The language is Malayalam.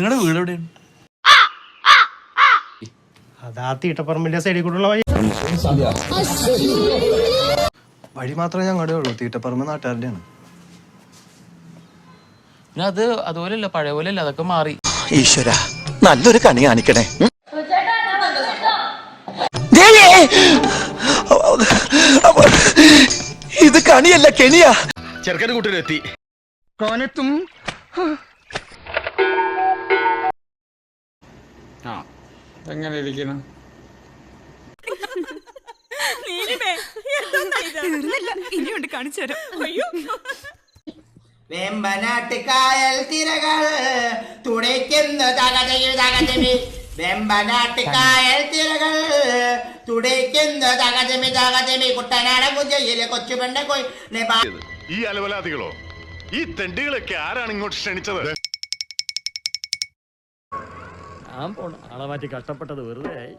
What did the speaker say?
നിങ്ങളുടെ വീട് എവിടെയാണ്? അതാ തീട്ടപ്പറമ്പിന്റെ സൈഡിൽ കൂടെയുള്ള വഴി. വഴി മാത്രമേ ഞങ്ങളുടെ ഉള്ളൂ തീട്ടപ്പറമ്പ് നാട്ടുകാരുടെയാണ്. പിന്നെ അത് അതുപോലെയല്ല പഴയ പോലെ അല്ല അതൊക്കെ മാറി. ഈശ്വര നല്ലൊരു കണി കാണിക്കണേ! ഇത് കണിയല്ല കെണിയാ. ചെറുക്കൻ കൂട്ടിലെത്തി എങ്ങനെ ഇരിക്കണം ഇനിയുണ്ട് കാണിച്ചു തരാം. തിരകൾ തുടയ്ക്കുന്നു തകതയിൽ തകതമി. വെമ്പനാട്ടുകായൽ തിരകൾ തുടയ്ക്കുന്നു തകതമി തകതമി. കുട്ടനാട കുജയിലെ കൊച്ചുപെണ്ണ കോയി. ഈ അലവലാദികളോ? ഈ തെണ്ടികളൊക്കെ ആരാണ് ഇങ്ങോട്ട് ക്ഷണിച്ചത്? ഞാൻ പോണ. ആളെ മാറ്റി കഷ്ടപ്പെട്ടത് വെറുതെ ആയി.